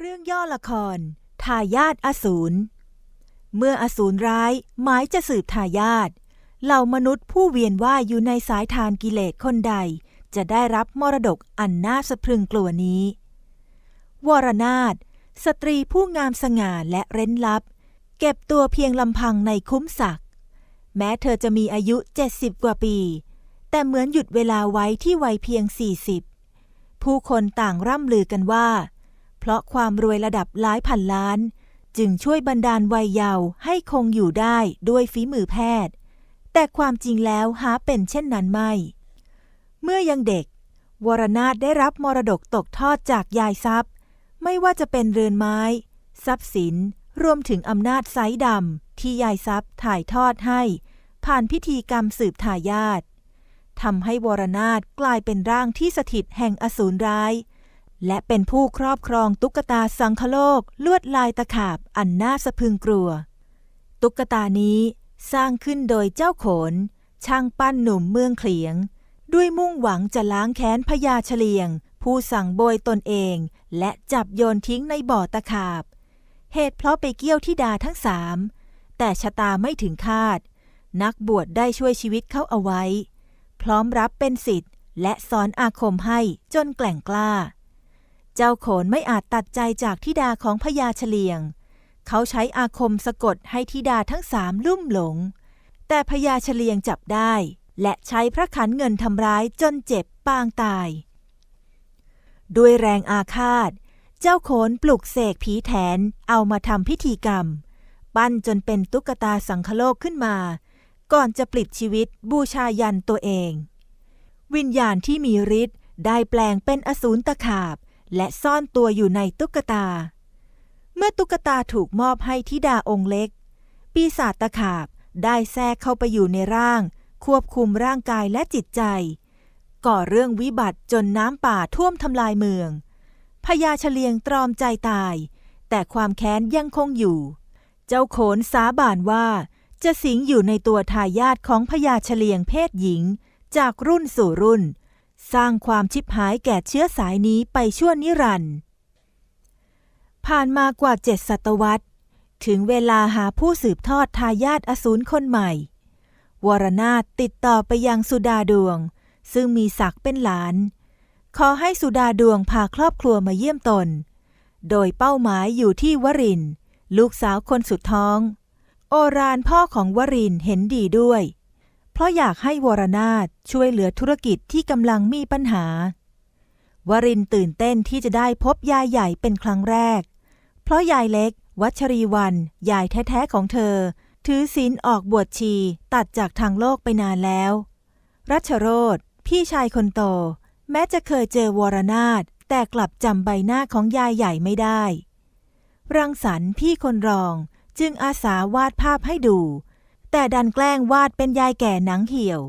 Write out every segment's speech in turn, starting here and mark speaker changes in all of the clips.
Speaker 1: เรื่องย่อละคร ทายาทอสูร เมื่ออสูรร้ายหมายจะสืบทายาทเหล่ามนุษย์ผู้เวียนว่ายอยู่ในสายทานกิเลสคนใด จะได้รับมรดกอันน่าสะพรึงกลัวนี้ วรนาถสตรีผู้งามสง่าและเร้นลับ เก็บตัวเพียงลำพังในคุ้มศักดิ์แม้เธอจะมีอายุเจ็ดสิบกว่าปี แต่เหมือนหยุดเวลาไว้ที่วัยเพียงสี่สิบผู้คนต่างร่ำลือกันว่า เพราะความรวยระดับหลายพันล้าน จึงช่วยบรรดาลวัยเยาว์ให้คงอยู่ได้ด้วยฝีมือแพทย์ แต่ความจริงแล้วหาเป็นเช่นนั้นไม่ เมื่อยังเด็ก วรนาถได้รับมรดกตกทอดจากยายทรัพย์ ไม่ว่าจะเป็นเรือนไม้ ทรัพย์สิน รวมถึงอำนาจไซดำที่ยายทรัพย์ถ่ายทอดให้ ผ่านพิธีกรรมสืบทายาททำให้วรนาถกลายเป็นร่างที่สถิตแห่งอสูรร้าย และเป็นผู้ครอบครองตุ๊กตาสังคโลกลวดลายตะขาบอันน่าสะพึงกลัว ตุ๊กตานี้สร้างขึ้นโดยเจ้าโขน ช่างปั้นหนุ่มเมืองเขลียง ด้วยมุ่งหวังจะล้างแค้นพญาเฉลียง ผู้สั่งโบยตนเอง และจับโยนทิ้งในบ่อตะขาบ เหตุเพราะไปเกี่ยวที่ดาทั้งสามแต่ชะตาไม่ถึงคาด นักบวชได้ช่วยชีวิตเขาเอาไว้ พร้อมรับเป็นสิทธิ์และสอนอาคมให้จนแกล่งกล้า เจ้าโขนไม่อาจตัดใจจากทิดาของพญาเฉลียง เขาใช้อาคมสะกดให้ทิดาทั้งสามลุ่มหลง แต่พญาเฉลียงจับได้ และใช้พระขันเงินทำร้ายจนเจ็บปางตาย ด้วยแรงอาฆาต เจ้าโขนปลุกเสกผีแทนเอามาทำพิธีกรรม ปั้นจนเป็นตุ๊กตาสังคโลกขึ้นมา ก่อนจะปลิดชีวิตบูชายันตัวเอง วิญญาณที่มีฤทธิ์ได้แปลงเป็นอสูรตะขาบ และซ่อนตัวอยู่ในตุ๊กตา เมื่อตุ๊กตาถูกมอบให้ธิดาองค์เล็ก ปีศาจตะขาบได้แทรกเข้าไปอยู่ในร่าง ควบคุมร่างกายและจิตใจ ก่อเรื่องวิบัติจนน้ำป่าท่วมทำลายเมืองพญาเฉลียงตรอมใจตาย แต่ความแค้นยังคงอยู่ เจ้าโขนสาบานว่า จะสิงอยู่ในตัวทายาทของพญาเฉลียงเพศหญิง จากรุ่นสู่รุ่น สร้างความชิบหายแก่เชื้อสายนี้ไปชั่วนิรันดร์ผ่านมากว่าเจ็ดศตวรรษ ถึงเวลาหาผู้สืบทอดทายาทอสูรคนใหม่ วรนาถติดต่อไปยังสุดาดวง ซึ่งมีศักดิ์เป็นหลาน ขอให้สุดาดวงพาครอบครัวมาเยี่ยมตน โดยเป้าหมายอยู่ที่วรินลูกสาวคนสุดท้อง โอรานพ่อของวรินเห็นดีด้วย เพราะอยากให้วรนาถช่วยเหลือธุรกิจที่กำลังมีปัญหาวรินตื่นเต้นที่จะได้พบยายใหญ่เป็นครั้งแรก เพราะยายเล็ก วัชรีวัน ยายแท้ๆของเธอ ถือศีลออกบวชชีตัดจากทางโลกไปนานแล้ว รัชโรธพี่ชายคนโต แม้จะเคยเจอวรนาถแต่กลับจำใบหน้าของยายใหญ่ไม่ได้ รังสรรค์พี่คนรองจึงอาสาวาดภาพให้ดู แต่ดันแกล้งวาดเป็นยายแก่หนังเหี่ยว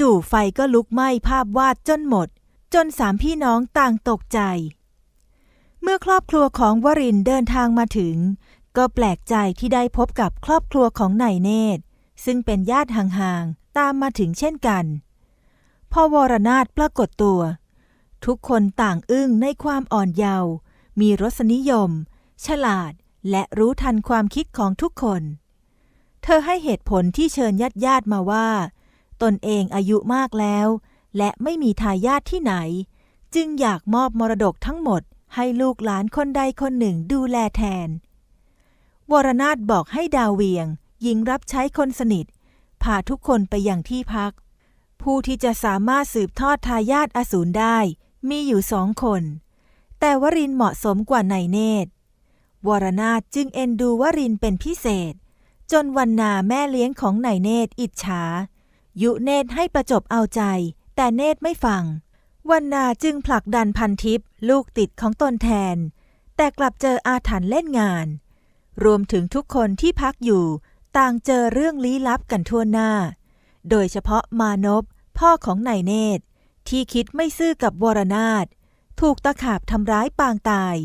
Speaker 1: จู่ๆไฟก็ลุกไหม้ภาพวาดจนหมด จนสามพี่น้องต่างตกใจ เมื่อครอบครัวของวรินเดินทางมาถึง ก็แปลกใจที่ได้พบกับครอบครัวของนายเนตร ซึ่งเป็นญาติห่างๆ ตามมาถึงเช่นกันพอวรนาถปรากฏตัว ทุกคนต่างอึ้งในความอ่อนเยาว์มีรสนิยม ฉลาดและรู้ทันความคิดของทุกคน เธอให้เหตุผลที่เชิญญาติญาติมาว่า ตนเองอายุมากแล้ว และไม่มีทายาทที่ไหน จึงอยากมอบมรดกทั้งหมดให้ลูกหลานคนใดคนหนึ่งดูแลแทน วรนาถบอกให้ดาวเวียงหญิงรับใช้คนสนิท พาทุกคนไปยังที่พัก ผู้ที่จะสามารถสืบทอดทายาทอสูรได้ มีอยู่สองคน แต่วรินเหมาะสมกว่านายเนตรวรนาถจึงเอ็นดูวรินเป็นพิเศษ จนวันนาแม่เลี้ยงของนายเนตรอิจฉา ยุเนตรให้ประจบเอาใจ แต่เนตรไม่ฟัง วันนาจึงผลักดันพันทิพย์ลูกติดของตนแทน แต่กลับเจออาถรรพ์เล่นงาน รวมถึงทุกคนที่พักอยู่ ต่างเจอเรื่องลี้ลับกันทั่วหน้า โดยเฉพาะมานพพ่อของนายเนตร ที่คิดไม่ซื่อกับวรนาถถูกตะขาบทำร้ายปางตาย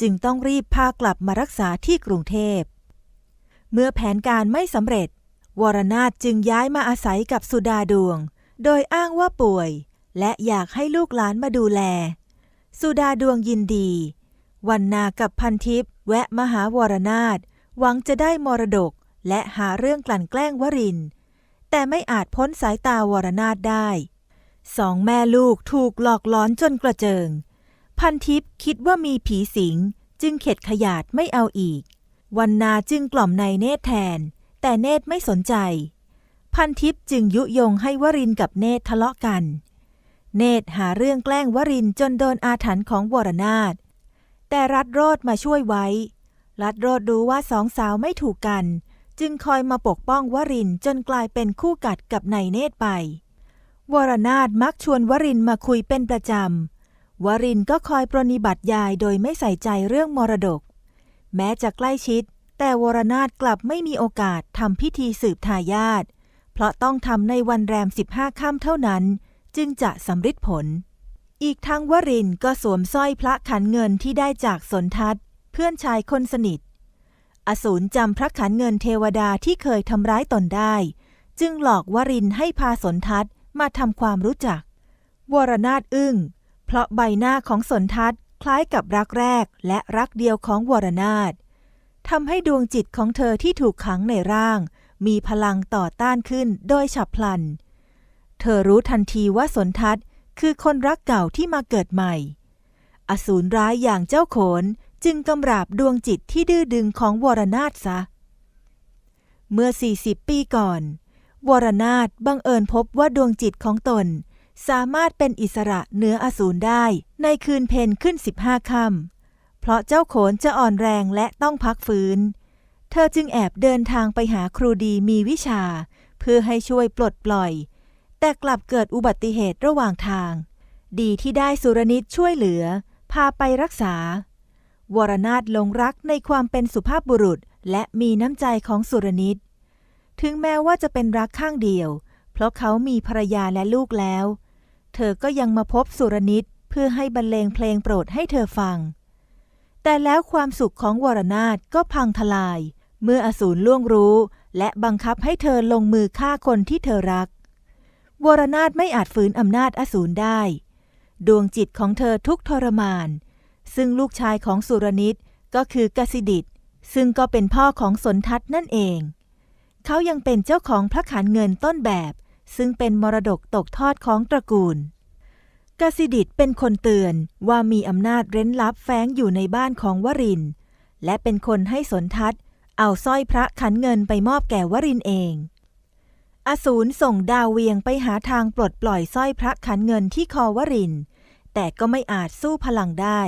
Speaker 1: จึงต้องรีบพากลับมารักษาที่กรุงเทพ เมื่อแผนการไม่สำเร็จ วรนาถจึงย้ายมาอาศัยกับสุดาดวง โดยอ้างว่าป่วย และอยากให้ลูกหลานมาดูแล สุดาดวงยินดี วันนากับพันทิพย์แวะมาหาวรนาถหวังจะได้มรดกและหาเรื่องกลั่นแกล้งวริน แต่ไม่อาจพ้นสายตาวรนาถได้ สองแม่ลูกถูกหลอกล้อนจนกระเจิง พันทิพย์คิดว่ามีผีสิง จึงเข็ดขยาดไม่เอาอีก วันนาจึงกล่อมนายเนตรแทน แต่เนตรไม่สนใจ พันทิพย์จึงยุยงให้วรินกับเนตรทะเลาะกัน เนตรหาเรื่องแกล้งวรินจนโดนอาถรรพ์ของวรนาถแต่รัดโรดมาช่วยไว้ รัดโรดรู้ว่าสองสาวไม่ถูกกัน จึงคอยมาปกป้องวรินจนกลายเป็นคู่กัดกับนายเนตรไป วรนาถมักชวนวรินมาคุยเป็นประจำวรินก็คอยปรนนิบัติยายโดยไม่ใส่ใจเรื่องมรดก แม้จะใกล้ชิด แต่วรนาถกลับไม่มีโอกาสทำพิธีสืบทายาทเพราะต้องทำในวันแรมสิบห้าค่ำเท่านั้น จึงจะสำฤทธิ์ผล อีกทั้งวรินก็สวมสร้อยพระขันเงินที่ได้จากสนทัศน์เพื่อนชายคนสนิท อสูรจำพระขันเงินเทวดาที่เคยทำร้ายตนได้ จึงหลอกวรินให้พาสนทัศน์มาทำความรู้จัก วรนาถอึ้ง เพราะใบหน้าของสนทัศน์ คล้ายกับรักแรกและรักเดียวของวรนาถทำให้ดวงจิตของเธอที่ถูกขังในร่าง มีพลังต่อต้านขึ้นโดยฉับพลัน เธอรู้ทันทีว่าสนทัศน์คือคนรักเก่าที่มาเกิดใหม่ อสูรร้ายอย่างเจ้าโขนจึงกำราบดวงจิตที่ดื้อดึงของวรนาถซะ เมื่อ 40 ปีก่อน วรนาถบังเอิญพบว่าดวงจิตของตน สามารถเป็นอิสระเหนืออสูรได้ ในคืนเพนขึ้น 15ค่ำเพราะเจ้าโขนจะอ่อนแรงและต้องพักฟื้น เธอจึงแอบเดินทางไปหาครูดีมีวิชา เพื่อให้ช่วยปลดปล่อย แต่กลับเกิดอุบัติเหตุระหว่างทาง ดีที่ได้สุรนิตช่วยเหลือ พาไปรักษา วรนาถลงรักในความเป็นสุภาพบุรุษและมีน้ำใจของสุรนิต ถึงแม้ว่าจะเป็นรักข้างเดียว ราะเขามีภรรยาและลูกแล้ว เธอก็ยังมาพบสุรนิตเพื่อให้บรรเลงเพลงโปรดให้เธอฟัง แต่แล้วความสุขของวรนาถก็พังทลาย เมื่ออสูรล่วงรู้ และบังคับให้เธอลงมือฆ่าคนที่เธอรัก วรนาถไม่อาจฝืนอำนาจอสูรได้ ดวงจิตของเธอทุกทรมาน ซึ่งลูกชายของสุรนิตก็คือกสิดิตซึ่งก็เป็นพ่อของสนทัศน์นั่นเอง เขายังเป็นเจ้าของพระขันเงินต้นแบบ ซึ่งเป็นมรดกตกทอดของตระกูลกสิดิตเป็นคนเตือนว่ามีอำนาจเร้นลับแฝงอยู่ในบ้านของวริน และเป็นคนให้สนทัศน์ เอาสร้อยพระขันเงินไปมอบแก่วรินเอง อสูรส่งดาวเวียงไปหาทางปลดปล่อยสร้อยพระขันเงินที่คอวริน แต่ก็ไม่อาจสู้พลังได้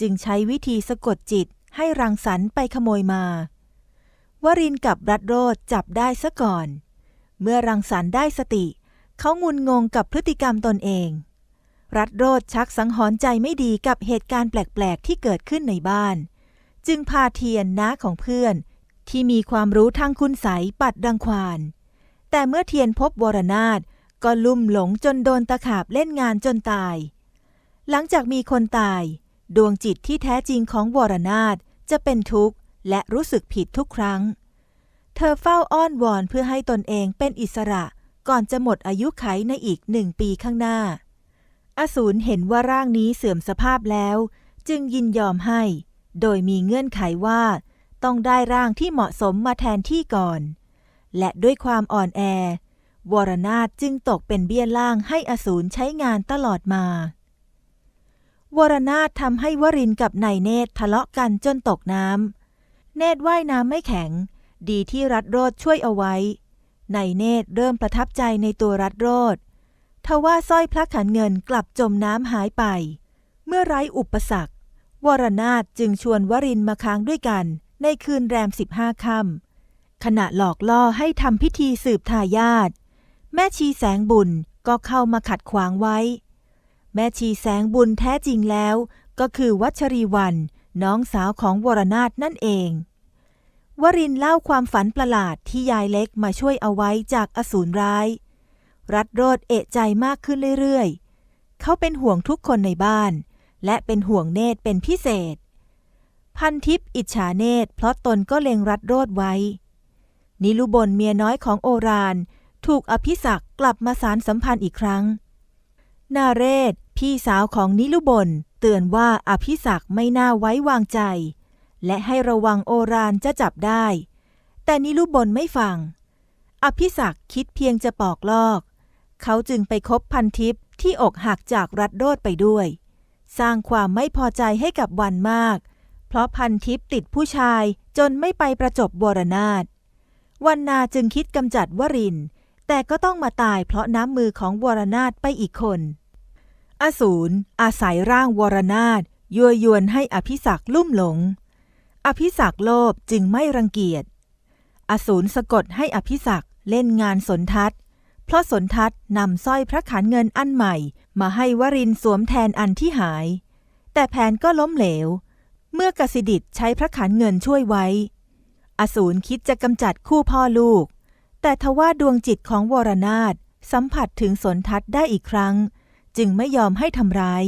Speaker 1: จึงใช้วิธีสะกดจิตให้รังสรรค์ไปขโมยมา วรินกับรัดโรดจับได้ซะก่อน เมื่อรังสรรค์ได้สติ เขางุนงงกับพฤติกรรมตนเอง รัดโรดชักสังหรณ์ใจไม่ดีกับเหตุการณ์แปลก ๆ ที่เกิดขึ้นในบ้าน จึงพาเทียนน้าของเพื่อน ที่มีความรู้ทางคุณใสยปัดรังควาน แต่เมื่อเทียนพบวรนาถก็ลุ่มหลงจนโดนตะขาบเล่นงานจนตาย หลังจากมีคนตาย ดวงจิตที่แท้จริงของวรนาถจะเป็นทุกข์และรู้สึกผิดทุกครั้ง เธอเฝ้าอ้อนวอนเพื่อให้ตนเองเป็นอิสระก่อนจะหมดอายุไขในอีกหนึ่งปีข้างหน้า อสูรเห็นว่าร่างนี้เสื่อมสภาพแล้ว จึงยินยอมให้ โดยมีเงื่อนไขว่า ต้องได้ร่างที่เหมาะสมมาแทนที่ก่อน และด้วยความอ่อนแอ วรนาถจึงตกเป็นเบี้ยล่างให้อสูรใช้งานตลอดมา วรนาถทำให้วรินกับนายเนตทะเลาะกันจนตกน้ำเนตว่ายน้ำไม่แข็ง ดีที่รัดโรดช่วยเอาไว้ ในเนตรเริ่มประทับใจในตัวรัดโรดทว่าสร้อยพระขันเงินกลับจมน้ำหายไป เมื่อไร้อุปสรรควรนาถจึงชวนวรินมาค้างด้วยกันในคืนแรมสิบห้าค่ำขณะหลอกล่อให้ทำพิธีสืบทายาทแม่ชีแสงบุญก็เข้ามาขัดขวางไว้ แม่ชีแสงบุญแท้จริงแล้ว ก็คือวัชรีวัน น้องสาวของวรนาถนั่นเอง วรินเล่าความฝันประหลาดที่ยายเล็กมาช่วยเอาไว้จากอสูรร้าย รัดโรดเอะใจมากขึ้นเรื่อยๆ เขาเป็นห่วงทุกคนในบ้าน และเป็นห่วงเนตรเป็นพิเศษ พันทิพย์อิจฉาเนตรเพราะตนก็เล็งรัดโรดไว้ นิลุบลเมียน้อยของโอรานถูกอภิศักกลับมาสารสัมพันธ์อีกครั้ง นาเรศ พี่สาวของนิลุบลเตือนว่าอภิศักไม่น่าไว้วางใจ และให้ระวังโอรานจะจับได้ แต่นิลุบนไม่ฟัง อภิศักคิดเพียงจะปอกลอก เขาจึงไปคบพันทิพย์ที่อกหักจากรัดโรดไปด้วย สร้างความไม่พอใจให้กับวันมาก เพราะพันทิพย์ติดผู้ชายจนไม่ไปประจบวรนาถวันนาจึงคิดกำจัดวริน แต่ก็ต้องมาตายเพราะน้ำมือของวรนาถไปอีกคน อสูรอาศัยร่างวรนาถยั่วยวนให้อภิศักลุ่มหลง อภิศักโลภจึงไม่รังเกียจ อสูรสะกดให้อภิศักเล่นงานสนทัศเพราะสนทัศนำสร้อยพระขันเงินอันใหม่ มาให้วรินสวมแทนอันที่หาย แต่แผนก็ล้มเหลว เมื่อกสิดิตใช้พระขันเงินช่วยไว้ อสูรคิดจะกำจัดคู่พ่อลูก แต่ทว่าดวงจิตของวรนาถสัมผัสถึงสนทัศได้อีกครั้ง จึงไม่ยอมให้ทำร้าย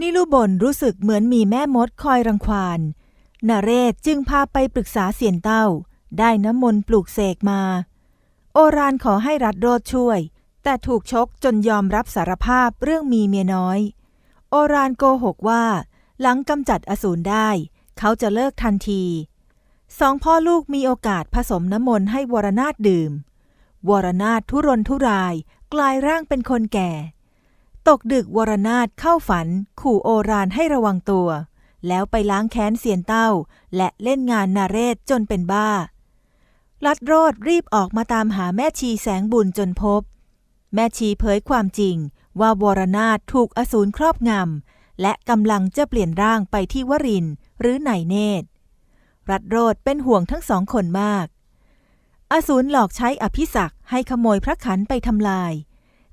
Speaker 1: นิลุบนรู้สึกเหมือนมีแม่มดคอยรังควาน นเรศจึงพาไปปรึกษาเสียนเต้า ได้น้ำมนต์ปลูกเสกมา โอรานขอให้รัดโรดช่วย แต่ถูกชกจนยอมรับสารภาพเรื่องมีเมียน้อย โอรานโกหกว่า หลังกำจัดอสูรได้ เขาจะเลิกทันทีสองพ่อลูกมีโอกาสผสมน้ำมนต์ให้วรนาถดื่ม วรนาถทุรนทุรายกลายร่างเป็นคนแก่ ตกดึกวรนาถเข้าฝัน ขู่โอรานให้ระวังตัว แล้วไปล้างแค้นเสียนเต้า และเล่นงานนาเรศจนเป็นบ้า ลัดโรดรีบออกมาตามหาแม่ชีแสงบุญจนพบ แม่ชีเผยความจริงว่าวรนาถถูกอสูรครอบงำ และกำลังจะเปลี่ยนร่างไปที่วรินหรือไหนเนตร รัดโรดเป็นห่วงทั้งสองคนมาก อสูรหลอกใช้อภิศักให้ขโมยพระขันไปทำลาย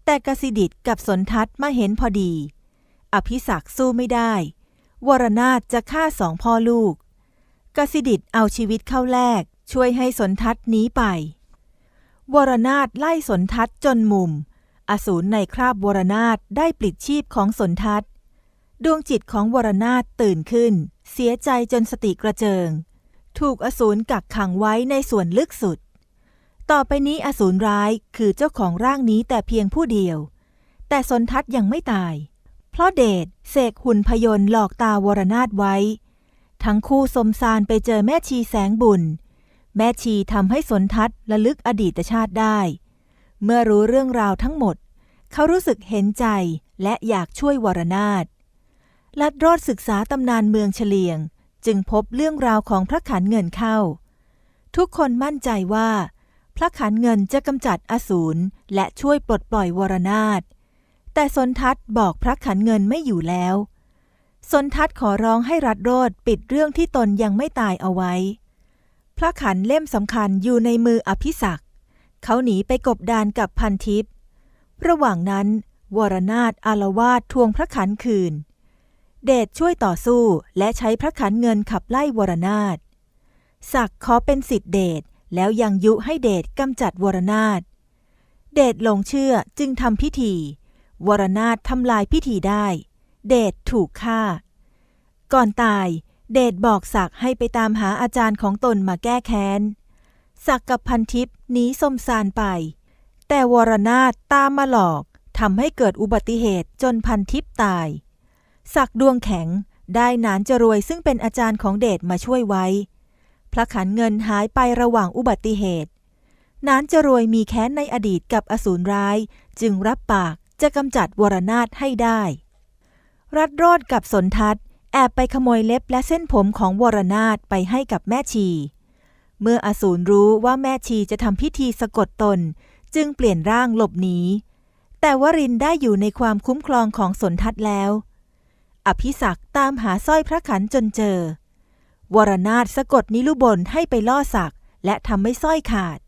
Speaker 1: แต่กสิดิตกับสนทัศมาเห็นพอดี อภิศักสู้ไม่ได้ วรนาถจะฆ่าสองพ่อลูก กสิดิตเอาชีวิตเข้าแลกช่วยให้สนทัศน์หนีไป วรนาถไล่สนทัศน์จนมุม อสูรในคราบวรนาถได้ปลิดชีพของสนทัศน์ดวงจิตของวรนาถตื่นขึ้น เสียใจจนสติกระเจิง ถูกอสูรกักขังไว้ในส่วนลึกสุด ต่อไปนี้อสูรร้ายคือเจ้าของร่างนี้แต่เพียงผู้เดียว แต่สนทัศน์ยังไม่ตาย เพราะเดชเสกหุ่นพยนต์หลอกตาวรนาถไว้ ทั้งคู่สมสารไปเจอแม่ชีแสงบุญ แม่ชีทำให้สนทัศน์ระลึกอดีตชาติได้ เมื่อรู้เรื่องราวทั้งหมด เขารู้สึกเห็นใจและอยากช่วยวรนาถลัดรอดศึกษาตำนานเมืองเฉลียง จึงพบเรื่องราวของพระขันเงินเข้า ทุกคนมั่นใจว่า พระขันเงินจะกำจัดอสูรและช่วยปลดปล่อยวรนาถ แต่สนทัศน์บอกพระขันเงินไม่อยู่แล้ว สนทัศน์ขอร้องให้รัดโรดปิดเรื่องที่ตนยังไม่ตายเอาไว้ พระขันเล่มสำคัญอยู่ในมืออภิศักดิ์เขาหนีไปกบดานกับพันทิพย์ระหว่างนั้น วรนาถอารวาสทวงพระขันคืน เดชช่วยต่อสู้และใช้พระขันเงินขับไล่วรนาถศักขอเป็นสิทธิเดชแล้วยังยุให้เดชกำจัดวรนาถเดชหลงเชื่อจึงทำพิธี วรนาถทำลายพิธีได้ เดชถูกฆ่า ก่อนตายเดชบอกศักด์ให้ไปตามหาอาจารย์ของตนมาแก้แค้น ศักด์กับพันทิพย์หนีสมสารไป แต่วรนาถตามมาหลอกทำให้เกิดอุบัติเหตุจนพันทิพย์ตาย ศักด์ดวงแข็งได้หนานจรวยซึ่งเป็นอาจารย์ของเดชมาช่วยไว้ พระขันเงินหายไประหว่างอุบัติเหตุหนานจรวยมีแค้นในอดีตกับอสูรร้ายจึงรับปาก จะกำจัดวรนาถให้ได้ รัดรอดกับสนทัศน์แอบไปขโมยเล็บและเส้นผมของวรนาถไปให้กับแม่ชี เมื่ออสูรรู้ว่าแม่ชีจะทำพิธีสะกดตน จึงเปลี่ยนร่างหลบหนี แต่วรินได้อยู่ในความคุ้มครองของสนทัศน์แล้ว อภิศักตามหาสร้อยพระขันจนเจอ วรนาถสะกดนิลุบนให้ไปล่อศักและทำให้สร้อยขาด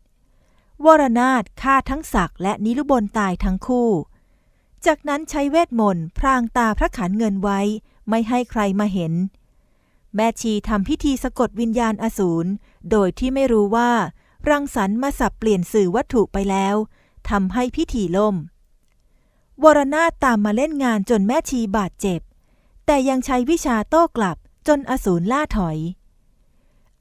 Speaker 1: วรนาถฆ่าทั้งศักและนิลุบนตายทั้งคู่ จากนั้นใช้เวทมนต์พรางตาพระขันเงินไว้ ไม่ให้ใครมาเห็น แม่ชีทำพิธีสะกดวิญญาณอสูร โดยที่ไม่รู้ว่า รังสรรค์มาสับเปลี่ยนสื่อวัตถุไปแล้วทำให้พิธีล่ม วรนาตามมาเล่นงานจนแม่ชีบาดเจ็บ แต่ยังใช้วิชาโต้กลับจนอสูรล่าถอย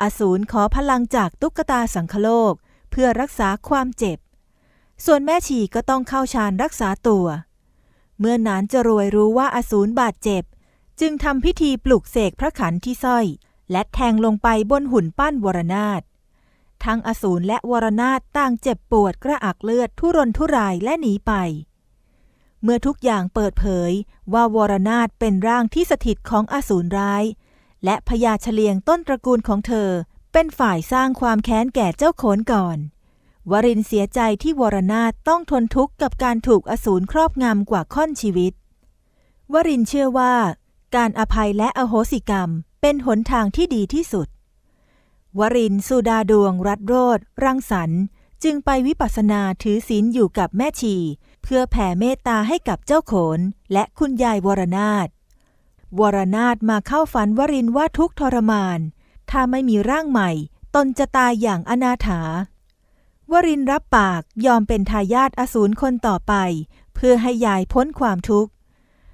Speaker 1: อสูรขอพลังจากตุ๊กตาสังคโลก เพื่อรักษาความเจ็บ ส่วนแม่ชีก็ต้องเข้าฌานรักษาตัว เมื่อนานจะรวยรู้ว่าอสูรบาดเจ็บ จึงทำพิธีปลุกเสกพระขันที่สร้อย และแทงลงไปบนหุ่นปั้นวรนาถทั้งอสูรและวรนาถต่างเจ็บปวดกระอักเลือดทุรนทุรายและหนีไป เมื่อทุกอย่างเปิดเผยว่าวรนาถเป็นร่างที่สถิตของอสูรร้าย และพญาเฉลียงต้นตระกูลของเธอ เป็นฝ่ายสร้างความแค้นแก่เจ้าโขนก่อน วรินเสียใจที่วรนาถต้องทนทุกข์กับการถูกอสูรครอบงำกว่าค่อนชีวิต วรินเชื่อว่า การอภัยและอโหสิกรรมเป็นหนทางที่ดีที่สุด วรินสุดาดวงรัตโรธรังสรรค์จึงไปวิปัสสนาถือศีลอยู่กับแม่ชี เพื่อแผ่เมตตาให้กับเจ้าโขน และคุณยายวรนาถวรนาถมาเข้าฝันวรินว่าทุกทรมาน ถ้าไม่มีร่างใหม่ ตนจะตายอย่างอนาถา วรินรับปากยอมเป็นทายาทอสูรคนต่อไป เพื่อให้ยายพ้นความทุกข์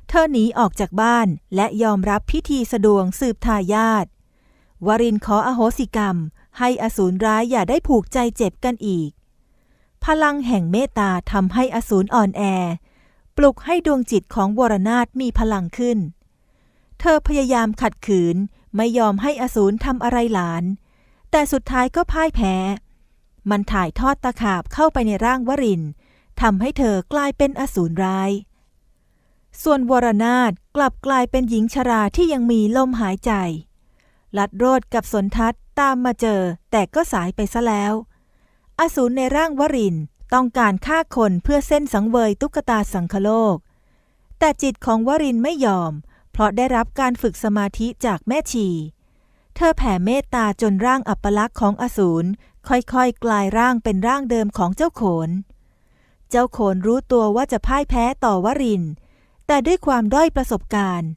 Speaker 1: เธอหนีออกจากบ้านและยอมรับพิธีสะดวงสืบทายาทวรินขออโหสิกรรม ให้อสูรร้ายอย่าได้ผูกใจเจ็บกันอีก พลังแห่งเมตตาทำให้อสูรอ่อนแอ ปลุกให้ดวงจิตของวรนาถมีพลังขึ้น เธอพยายามขัดขืนไม่ยอมให้อสูรทำอะไรหลาน แต่สุดท้ายก็พ่ายแพ้ มันถ่ายทอดตะขาบเข้าไปในร่างวรินทำให้เธอกลายเป็นอสูรร้าย ส่วนวรนาถกลับกลายเป็นหญิงชราที่ยังมีลมหายใจ ลัดโรดกับสนทัศตามมาเจอแต่ก็สายไปซะแล้ว อสูรในร่างวรินต้องการฆ่าคนเพื่อเส้นสังเวยตุ๊กตาสังคโลก แต่จิตของวรินไม่ยอม เพราะได้รับการฝึกสมาธิจากแม่ชี เธอแผ่เมตตาจนร่างอัปลักษณ์ของอสูร ค่อยๆ กลายร่างเป็นร่างเดิมของเจ้าโขน เจ้าโขนรู้ตัวว่าจะพ่ายแพ้ต่อวริน แต่ด้วยความด้อยประสบการณ์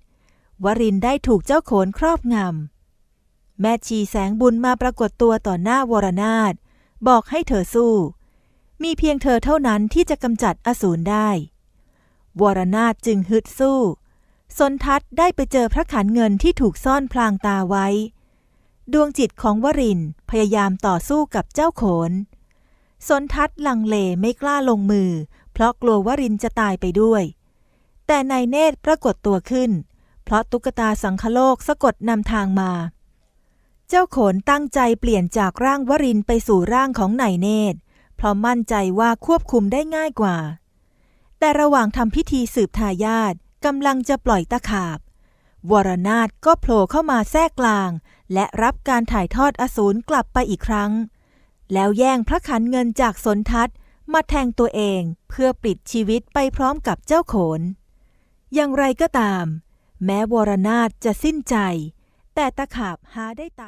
Speaker 1: วรินได้ถูกเจ้าโขนครอบงำ แม่ชีแสงบุญมาปรากฏตัวต่อหน้าวรนาถบอกให้เธอสู้ มีเพียงเธอเท่านั้นที่จะกำจัดอสูรได้ วรนาถจึงฮึดสู้สนทัศได้ไปเจอพระขันเงินที่ถูกซ่อนพลางตาไว้ ดวงจิตของวรินพยายามต่อสู้กับเจ้าโขน สนทัศลังเลไม่กล้าลงมือ เพราะกลัววรินจะตายไปด้วย แต่นายเนตรปรากฏตัวขึ้น เพราะตุ๊กตาสังคโลกสะกดนำทางมา เจ้าโขนตั้งใจเปลี่ยนจากร่างวรินไปสู่ร่างของนายเนตร เพราะมั่นใจว่าควบคุมได้ง่ายกว่า แต่ระหว่างทำพิธีสืบทายาทกำลังจะปล่อยตะขาบ วรนาถก็โผล่เข้ามาแทรกกลาง และรับการถ่ายทอดอสูรกลับไปอีกครั้ง แล้วแย่งพระขันเงินจากสนทัศน์มาแทงตัวเองเพื่อปลิดชีวิตไปพร้อมกับเจ้าโขน อย่างไรก็ตาม แม้วรนาถจะสิ้นใจ แต่ตะขาบหาได้ตาย